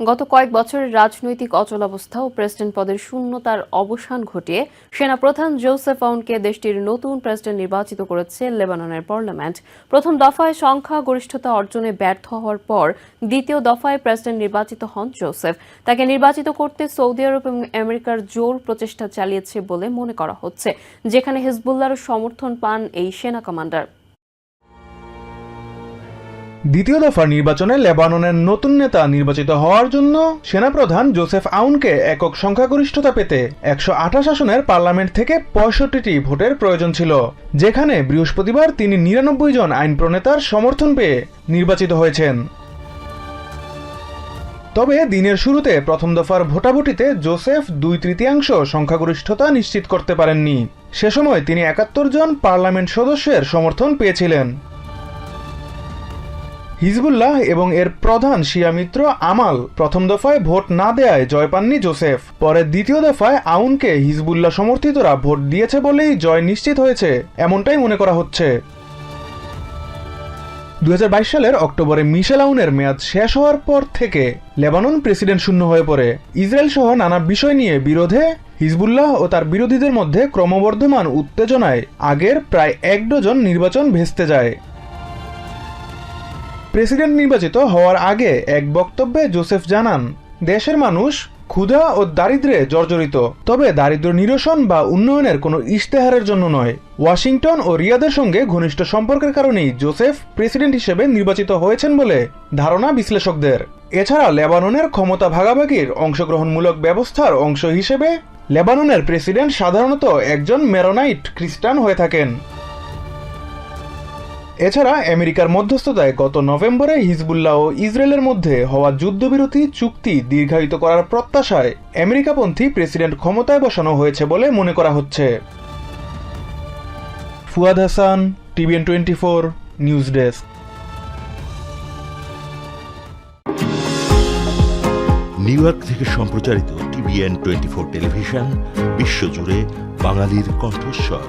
গত কয়েক বছরের রাজনৈতিক অচলাবস্থা ও প্রেসিডেন্ট পদের শূন্যতার অবসান ঘটিয়ে সেনাপ্রধান জোসেফ আউনকে দেশটির নতুন প্রেসিডেন্ট নির্বাচিত করেছে লেবাননের পার্লামেন্ট। প্রথম দফায় সংখ্যা গরিষ্ঠতা অর্জনে ব্যর্থ হওয়ার পর দ্বিতীয় দফায় প্রেসিডেন্ট নির্বাচিত হন জোসেফ। তাকে নির্বাচিত করতে সৌদি আরব এবং আমেরিকার জোর প্রচেষ্টা চালিয়েছে বলে মনে করা হচ্ছে, যেখানে হিজবুল্লাহর সমর্থন পান এই সেনা কমান্ডার। দ্বিতীয় দফার নির্বাচনে লেবাননের নতুন নেতা নির্বাচিত হওয়ার জন্য সেনাপ্রধান জোসেফ আউনকে একক সংখ্যাগরিষ্ঠতা পেতে একশো আঠাশ আসনের পার্লামেন্ট থেকে পঁয়ষট্টিটি ভোটের প্রয়োজন ছিল, যেখানে বৃহস্পতিবার তিনি নিরানব্বই জন আইন প্রণেতার সমর্থন পেয়ে নির্বাচিত হয়েছেন। তবে দিনের শুরুতে প্রথম দফার ভোটাভুটিতে জোসেফ দুই তৃতীয়াংশ সংখ্যাগরিষ্ঠতা নিশ্চিত করতে পারেননি। সে সময় তিনি একাত্তর জন পার্লামেন্ট সদস্যের সমর্থন পেয়েছিলেন। হিজবুল্লাহ এবং এর প্রধান শিয়া মিত্র আমাল প্রথম দফায় ভোট না দেয়ায় জয় পাননি জোসেফ। পরে দ্বিতীয় দফায় আউনকে হিজবুল্লাহ সমর্থিতরা ভোট দিয়েছে বলেই জয় নিশ্চিত হয়েছে, এমনটাই মনে করা হচ্ছে। দু হাজার বাইশ সালের অক্টোবরে মিশেল আউনের মেয়াদ শেষ হওয়ার পর থেকে লেবানন প্রেসিডেন্ট শূন্য হয়ে পড়ে। ইসরায়েল সহ নানা বিষয় নিয়ে বিরোধে হিজবুল্লাহ ও তার বিরোধীদের মধ্যে ক্রমবর্ধমান উত্তেজনায় আগের প্রায় এক ডজন নির্বাচন ভেস্তে যায়। প্রেসিডেন্ট নির্বাচিত হওয়ার আগে এক বক্তব্যে জোসেফ জানান, দেশের মানুষ ক্ষুধা ও দারিদ্রে জর্জরিত, তবে দারিদ্র নিরসন বা উন্নয়নের কোনো ইশতেহারের জন্য নয়। ওয়াশিংটন ও রিয়াদের সঙ্গে ঘনিষ্ঠ সম্পর্কের কারণেই জোসেফ প্রেসিডেন্ট হিসেবে নির্বাচিত হয়েছেন বলে ধারণা বিশ্লেষকদের। এছাড়া লেবাননের ক্ষমতা ভাগাভাগির অংশগ্রহণমূলক ব্যবস্থার অংশ হিসেবে লেবাননের প্রেসিডেন্ট সাধারণত একজন মেরোনাইট খ্রিস্টান হয়ে থাকেন। এছাড়া আমেরিকার মধ্যস্থতায় গত নভেম্বরে হিজবুল্লাহ ও ইসরায়েলের মধ্যে হওয়া যুদ্ধবিরতি চুক্তি দীর্ঘায়িত করার প্রত্যাশায় আমেরিকাপন্থী প্রেসিডেন্ট ক্ষমতায় বসানো হয়েছে বলে মনে করা হচ্ছে। Fuad Hasan, TVN twenty four, news desk. New York থেকে সম্প্রচারিত টিভিএন টোয়েন্টি ফোর টেলিভিশন, বিশ্বজুড়ে বাঙালির কণ্ঠস্বর।